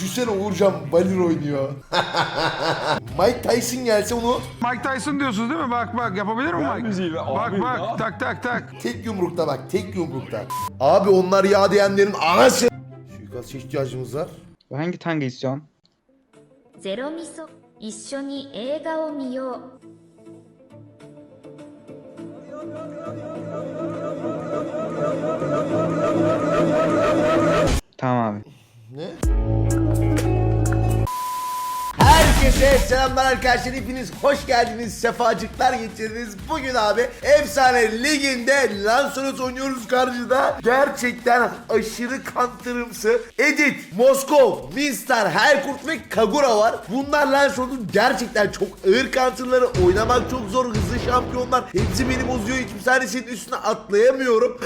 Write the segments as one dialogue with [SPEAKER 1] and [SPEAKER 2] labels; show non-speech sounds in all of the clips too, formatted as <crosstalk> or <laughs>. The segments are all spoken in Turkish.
[SPEAKER 1] Düşünsene Uğurcan Balir oynuyor. <laughs> Mike Tyson gelse onu
[SPEAKER 2] Mike Tyson diyorsunuz değil mi? Bak bak yapabilir mi
[SPEAKER 3] Ver
[SPEAKER 2] Mike?
[SPEAKER 3] müziği be,
[SPEAKER 2] Bak
[SPEAKER 3] abi
[SPEAKER 2] bak
[SPEAKER 3] ya.
[SPEAKER 2] tak tak tak.
[SPEAKER 1] tek yumrukta bak tek yumrukta. Abi onlar yağ diyenlerin anası. Suikastçı ihtiyacımız var.
[SPEAKER 4] Hangi tanga istiyorsun?
[SPEAKER 5] ゼロミソ一緒に映画を見よう
[SPEAKER 4] Tamam abi.
[SPEAKER 1] Herkese selamlar arkadaşlar. Hepiniz hoş geldiniz. Sefacıklar getirdiniz. Bugün abi Efsane Ligi'nde Lancelot oynuyoruz karşıda. Gerçekten aşırı kantırımsı. Edit, Moskov, Winstar, Helkurt ve Kagura var. Bunlar Lancelot'un gerçekten çok ağır counterları. Oynamak çok zor. Hızlı şampiyonlar. Hepsi beni bozuyor. Hiçbir tanesinin üstüne atlayamıyorum.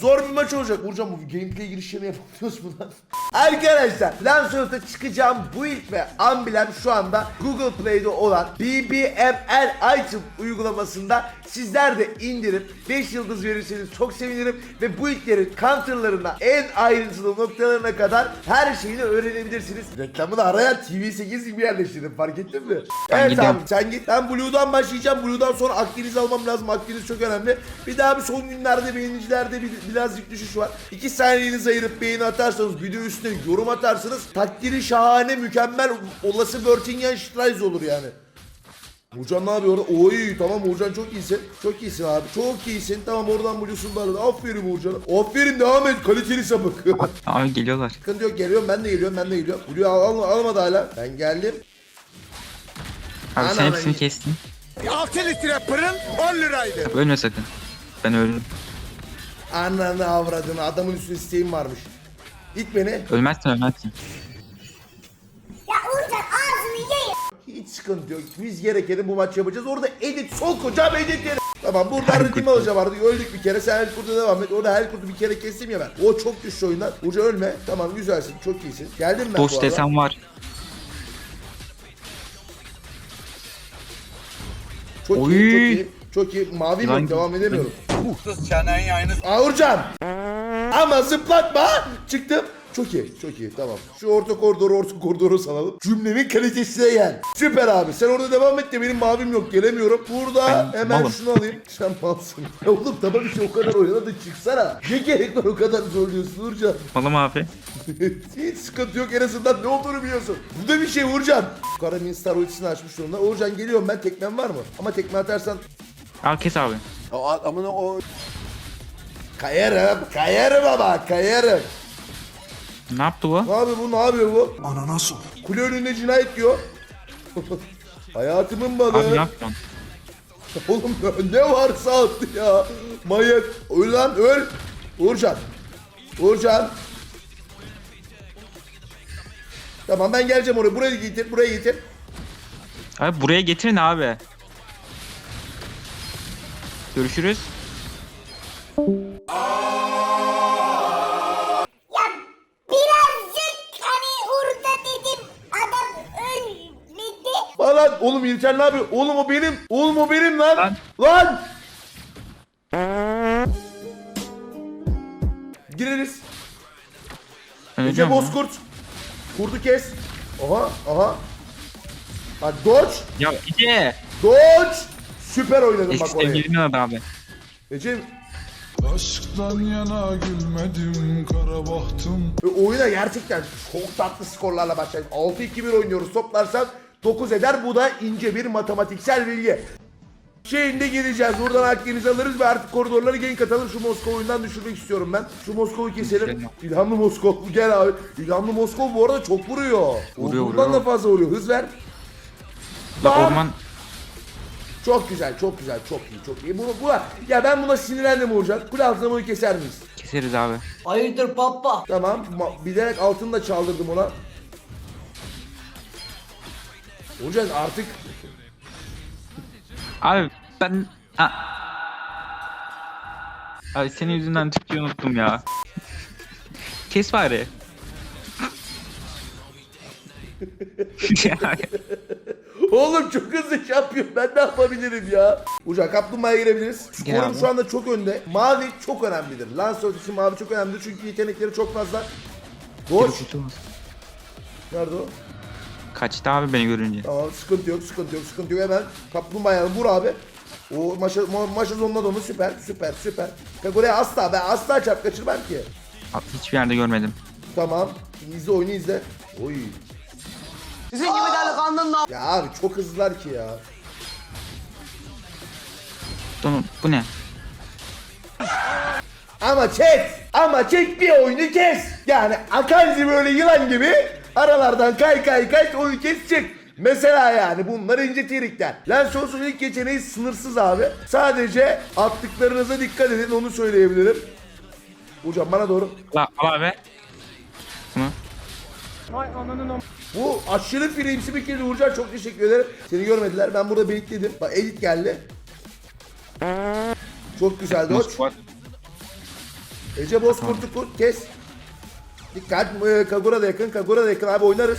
[SPEAKER 1] Zor bir maç olacak. Hocam bu gameplay girişlerini yapamıyoruz mu lan? Arkadaşlar Lancelot'a çıkacağım bu ilk ve amblem şu anda Google Play'de olan BBML Item uygulamasında sizler de indirip 5 yıldız verirseniz çok sevinirim ve bu ilklerin counterlarına en ayrıntılı noktalarına kadar her şeyini öğrenebilirsiniz. Reklamı da araya TV8 gibi yerleştirdim fark ettin mi? evet
[SPEAKER 4] gidiyorum.
[SPEAKER 1] abi sen git. Ben Blue'dan başlayacağım. Blue'dan sonra Akdeniz almam lazım. Akdeniz çok önemli. Bir daha bir son günlerde beğenicilerde bir, birazcık düşüş var. 2 saniyenizi ayırıp beğeni atarsanız video üstüne yorum atarsanız takdiri şahane mükemmel olası Börtingen Strize olur yani. Uğurcan ne yapıyor orada? Oy tamam Uğurcan çok iyisin. Çok iyisin abi. Çok iyisin. Tamam oradan Blue'sun da aradı. Aferin Uğurcan'a. Aferin devam et. Kaliteli sapık. <laughs>
[SPEAKER 4] Abi geliyorlar.
[SPEAKER 1] Sıkıntı yok geliyorum ben de geliyorum ben de geliyorum. Blue'yu al, al, almadı hala. Ben geldim.
[SPEAKER 4] Abi sen
[SPEAKER 1] Ana,
[SPEAKER 4] hepsini
[SPEAKER 1] ben-
[SPEAKER 4] kestin.
[SPEAKER 6] 6 litre pırın 10 liraydı.
[SPEAKER 4] Abi ölme sakın. Ben öldüm.
[SPEAKER 1] Ananı avradını adamın üstüne isteğim varmış. İt beni.
[SPEAKER 4] Ölmezsin ölmezsin.
[SPEAKER 1] Hiç sıkıntı yok. Biz gerekeni bu maç yapacağız. Orada edit sok hocam edit yeri. Tamam burada ritim alacağım artık. Öldük bir kere. Sen Helkurt'a devam et. Orada Helkurt'u bir kere kestim ya ben. O çok güçlü oyundan. Uca ölme. Tamam güzelsin. Çok iyisin. Geldim ben bu arada.
[SPEAKER 4] desem var.
[SPEAKER 1] Çok
[SPEAKER 4] Oy.
[SPEAKER 1] iyi. Çok iyi. Çok iyi. Mavi
[SPEAKER 4] Lan-
[SPEAKER 1] yok. Devam edemiyorum.
[SPEAKER 6] Sus çenen yayını
[SPEAKER 1] Ağurcan. Ama zıplatma. Çıktım. Çok iyi, çok iyi. Tamam. Şu orta koridoru, orta koridoru salalım. Cümlemin kalitesine gel. Süper abi. Sen orada devam et de benim mavim yok. Gelemiyorum. Burada
[SPEAKER 4] Ben
[SPEAKER 1] hemen
[SPEAKER 4] malım.
[SPEAKER 1] şunu alayım. Sen malsın. <laughs> Ya oğlum tamam işte o kadar oynadı çıksana. Ne gerek var o kadar zorluyorsun Uğurcan.
[SPEAKER 4] Malım abi. <laughs>
[SPEAKER 1] Hiç sıkıntı yok en azından ne olduğunu biliyorsun. Bu da bir şey Uğurcan. Kara Minstar ultisini açmış durumda. Uğurcan geliyorum ben. Tekmen var mı? Ama tekme atarsan
[SPEAKER 4] Al kes abi.
[SPEAKER 6] Amına o
[SPEAKER 1] kayarım. Kayarım ama kayarım.
[SPEAKER 4] Ne yaptı bu?
[SPEAKER 1] Ne yapıyor bu? Ne yapıyor bu? Ananas Kule önünde cinayet diyor. <laughs> Hayatımın balı.
[SPEAKER 4] Abi ne yapıyorsun? <laughs>
[SPEAKER 1] Oğlum ne varsa attı ya. Manyak. Öl lan öl. Uğurcan. Uğurcan. Tamam ben geleceğim oraya. Buraya getir. Buraya getir.
[SPEAKER 4] Abi buraya getirin abi. Görüşürüz.
[SPEAKER 7] Birazcık hani orada dedim adam ölmedi.
[SPEAKER 1] Lan oğlum İlker ne yapıyor? Oğlum o benim. Oğlum o benim lan.
[SPEAKER 4] Lan.
[SPEAKER 1] Lan. Gireriz. Ece
[SPEAKER 4] ya.
[SPEAKER 1] Bozkurt. Kurdu kes. Aha aha. Bak dodge.
[SPEAKER 4] Ya Ece.
[SPEAKER 1] Dodge. Süper oynadın bak orayı.
[SPEAKER 4] sevgilimin adı abi.
[SPEAKER 1] Ece
[SPEAKER 8] Aşktan yana gülmedim kara bahtım
[SPEAKER 1] e, oyuna gerçekten çok tatlı skorlarla başladık. 6-2-1 oynuyoruz. Toplarsan 9 eder. Bu da ince bir matematiksel bilgi. Şeyinde gireceğiz. Buradan Akdeniz alırız ve artık koridorları genk atalım. Şu Moskova oyundan düşürmek istiyorum ben. Şu Moskova'yı keselim.
[SPEAKER 4] Keselim.
[SPEAKER 1] İlhamlı Moskov. <laughs> Gel abi. İlhamlı Moskov bu arada çok vuruyor.
[SPEAKER 4] Vuruyor,
[SPEAKER 1] Bundan
[SPEAKER 4] vuruyor.
[SPEAKER 1] da fazla vuruyor. Hız ver.
[SPEAKER 4] La
[SPEAKER 1] Lan!
[SPEAKER 4] orman
[SPEAKER 1] Çok güzel, çok güzel, çok iyi, çok iyi. Bu, bu, ya ben buna sinirlendim Uğurcan. Bunu keser miyiz?
[SPEAKER 4] keseriz abi.
[SPEAKER 1] Tamam, ma- bilerek altını da çaldırdım ona. Uğurcan artık
[SPEAKER 4] Abi ben... Ha. Abi senin yüzünden Türkçe unuttum ya. Kes bari. <laughs> Ya,
[SPEAKER 1] Oğlum çok hızlı şey yapıyor. Ben ne yapabilirim ya? Uca kaplumbağaya girebiliriz. Skorum şu anda çok önde. Mavi çok önemlidir. Lancelot için mavi çok önemlidir çünkü yetenekleri çok fazla. Koş. Nerede o?
[SPEAKER 4] Kaçtı abi beni görünce.
[SPEAKER 1] Tamam sıkıntı yok sıkıntı yok sıkıntı yok hemen kaplumbağayı vur abi. O maşa, ma- maşa zonladı onu süper süper süper. Kagura'ya asla ben asla çarp kaçırmam ki.
[SPEAKER 4] Abi Hiçbir yerde görmedim.
[SPEAKER 1] Tamam izle oyunu izle. Oy.
[SPEAKER 3] Sizin gibi delikanlının
[SPEAKER 1] Ya abi çok hızlılar ki ya.
[SPEAKER 4] Dur, bu ne?
[SPEAKER 1] Ama chat ama chat bir oyunu kes. Yani Akanji böyle yılan gibi aralardan kay kay kay oyunu kesecek. Mesela yani bunlar ince trikler. Lanceos'un ilk yeteneği sınırsız abi. Sadece attıklarınıza dikkat edin onu söyleyebilirim. Hocam bana doğru.
[SPEAKER 4] La, al abi. Bunu.
[SPEAKER 1] Bu aşırı filmsi bir kez Uğurcan çok teşekkür ederim. Seni görmediler ben burada bekledim. Bak edit geldi. Çok güzel doç. Ece Bozkurt'u kurt kes. Dikkat e, Kagura da yakın Kagura da yakın abi oynarız.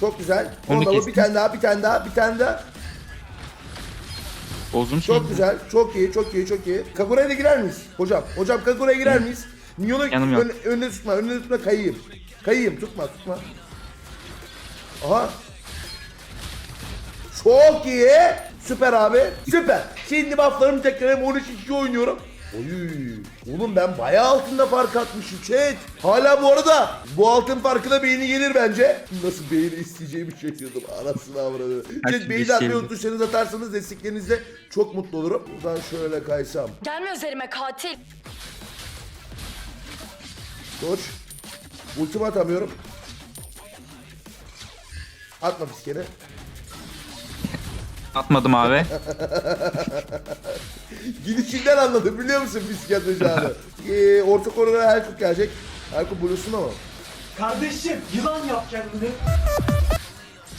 [SPEAKER 1] Çok güzel.
[SPEAKER 4] Onu
[SPEAKER 1] Onda bir tane daha bir tane daha bir tane daha.
[SPEAKER 4] Bozdum şey.
[SPEAKER 1] Çok güzel. Çok iyi çok iyi çok iyi. Kagura'ya da girer miyiz? Hocam hocam Kagura'ya girer miyiz? Minyonu
[SPEAKER 4] Yanım yok.
[SPEAKER 1] ön, önüne tutma önüne tutma kayayım. Kayayım tutma tutma. Aha. Çok iyi. Süper abi. Süper. Şimdi bufflarımı tekrar hem 13 2 oynuyorum. Oy. Oğlum ben bayağı altında fark atmışım chat. Hala bu arada bu altın farkına beğeni gelir bence. Nasıl beğeni isteyeceğimi şaşırdım. Anasını avradı. Chat
[SPEAKER 4] şey
[SPEAKER 1] beğeni
[SPEAKER 4] bir
[SPEAKER 1] atmayı unutmuşsanız atarsanız desteklerinizle çok mutlu olurum. Buradan şöyle kaysam.
[SPEAKER 9] Gelme üzerime katil.
[SPEAKER 1] Koç. Ultimi atamıyorum. Atma fiskeni.
[SPEAKER 4] Atmadım abi. <laughs>
[SPEAKER 1] Gidişinden anladım biliyor musun fiske atacağını. <laughs> ee, orta koridora Helkut gelecek. Helkut blue'sun ama.
[SPEAKER 3] Kardeşim yılan yap kendini.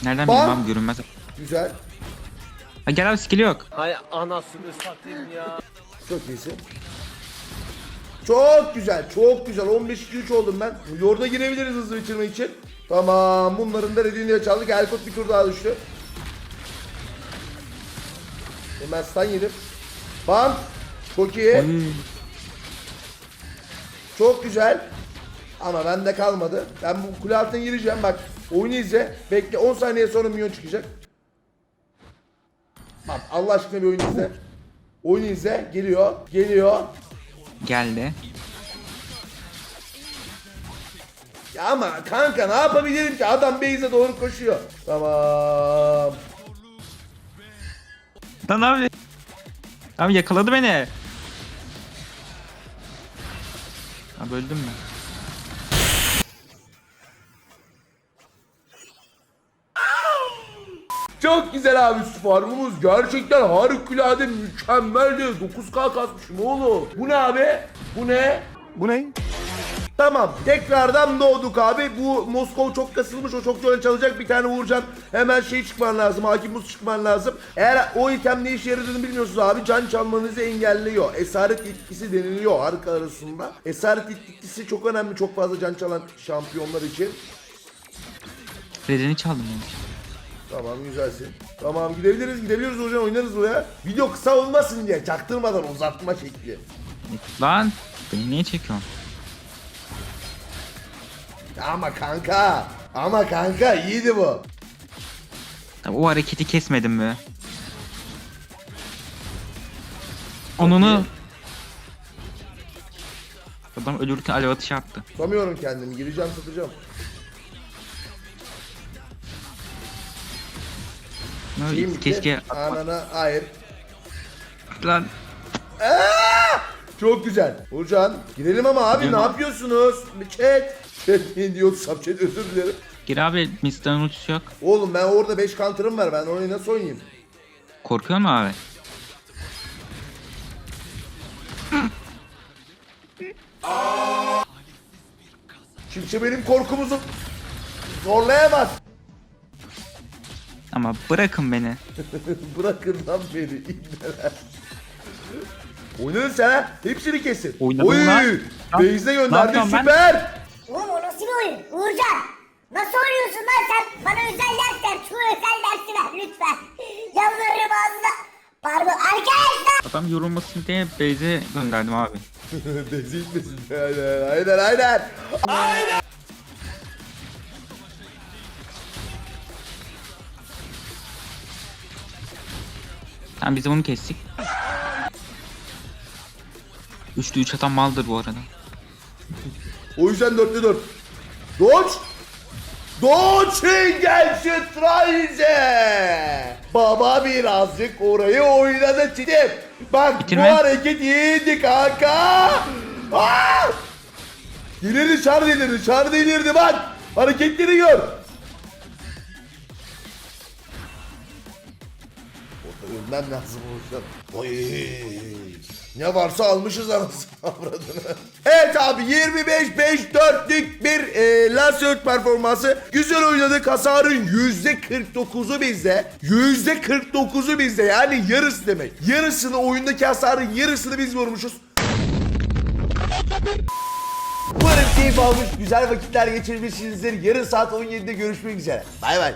[SPEAKER 4] Nereden
[SPEAKER 1] Bak.
[SPEAKER 4] abi görünmez.
[SPEAKER 1] Güzel.
[SPEAKER 4] Ha, gel abi skill yok.
[SPEAKER 3] Hay anasını satayım ya.
[SPEAKER 1] Çok iyisin. Çok güzel, çok güzel. 15-2-3 oldum ben. Yorda girebiliriz hızlı bitirme için. Tamam, bunların da dediğini çaldık. Elkot bir tur daha düştü. Hemen stun yedim. Bam. Çok iyi.
[SPEAKER 4] Oy.
[SPEAKER 1] Çok güzel. Ama bende kalmadı. Ben bu kule altına gireceğim. Bak oyunu izle. Bekle 10 saniye sonra minyon çıkacak. Bak Allah aşkına bir oyun izle. Oyunu izle. Geliyor. Geliyor.
[SPEAKER 4] Geldi.
[SPEAKER 1] Ya ama kanka ne yapabilirim ki? Adam base'e doğru koşuyor. Tamam.
[SPEAKER 4] Lan abi. Abi yakaladı beni. Abi öldüm mü?
[SPEAKER 1] Çok güzel abi şu farmımız. Gerçekten harikulade mükemmeldi. 9K kasmışım oğlum. Bu ne abi? Bu ne?
[SPEAKER 6] Bu ne?
[SPEAKER 1] Tamam tekrardan doğduk abi. Bu Moskova çok kasılmış o çok güzel çalacak. Bir tane vuracaksın. Hemen şey çıkman lazım. Hakim buz çıkman lazım. Eğer o item ne işe yaradığını bilmiyorsunuz abi. Can çalmanızı engelliyor. Esaret etkisi deniliyor harika arasında. Esaret etkisi çok önemli. Çok fazla can çalan şampiyonlar için.
[SPEAKER 4] Redini çaldım yani.
[SPEAKER 1] Tamam güzelsin. Tamam gidebiliriz gidebiliriz hocam oynarız buraya. Video kısa olmasın diye çaktırmadan uzatma şekli.
[SPEAKER 4] Lan beni niye çekiyorsun?
[SPEAKER 1] Ama kanka. Ama kanka iyiydi bu.
[SPEAKER 4] Tabii o hareketi kesmedim mi? Onunu Adam ölürken alev atışı attı.
[SPEAKER 1] Tutamıyorum kendimi. Gireceğim tutacağım. Bitti.
[SPEAKER 4] keşke
[SPEAKER 1] Anana hayır.
[SPEAKER 4] lan
[SPEAKER 1] Çok güzel. Hocam gidelim ama abi
[SPEAKER 4] Gidelim
[SPEAKER 1] ne
[SPEAKER 4] abi.
[SPEAKER 1] yapıyorsunuz? Chat. Chat ne diyorsam chat özür dilerim.
[SPEAKER 4] gir abi Mr. ultisi yok.
[SPEAKER 1] Oğlum ben orada 5 counter'ım var. Ben orayı nasıl oynayayım?
[SPEAKER 4] Korkuyor mu abi?
[SPEAKER 1] Kimse benim korkumuzu zorlayamaz.
[SPEAKER 4] Ama bırakın beni. <laughs>
[SPEAKER 1] Bırakın lan beni. ibneler. Oynadın sen ha. Hepsini kesin.
[SPEAKER 4] Oynadım
[SPEAKER 1] Oy.
[SPEAKER 4] lan.
[SPEAKER 1] Base'e gönderdi
[SPEAKER 4] yapıyorum ben?
[SPEAKER 1] süper.
[SPEAKER 7] Oğlum o nasıl bir oyun? Uğurcan. Nasıl oynuyorsun lan sen? Bana özel ders ver. Şu özel dersi ver lütfen. <laughs> Yalvarırım ağzına. Pardon arkadaşlar.
[SPEAKER 4] Adam yorulmasın diye Beyze gönderdim abi. <laughs>
[SPEAKER 1] Bezi gitmesin. Aynen aynen aynen.
[SPEAKER 4] Tamam biz de bunu kestik. Üçlü üç atan maldır bu arada.
[SPEAKER 1] O yüzden 4'te 4. Doç. Doçingen Streise. Baba birazcık orayı oynadı Çiğdem. Bak
[SPEAKER 4] Bitirme.
[SPEAKER 1] bu hareket iyiydi kanka. Aa! İleri çar delirdi, çar delirdi bak. Hareketleri gör. Ölmem lazım olacak. Oy. Ne varsa almışız anasını avradını. Evet abi 25-5-4'lük bir e, Lancelot performansı. Güzel oynadık. Hasarın %49'u bizde. %49'u bizde yani yarısı demek. Yarısını oyundaki hasarın yarısını biz vurmuşuz. Umarım keyif almış, güzel vakitler geçirmişsinizdir. Yarın saat 17'de görüşmek üzere. Bay bay.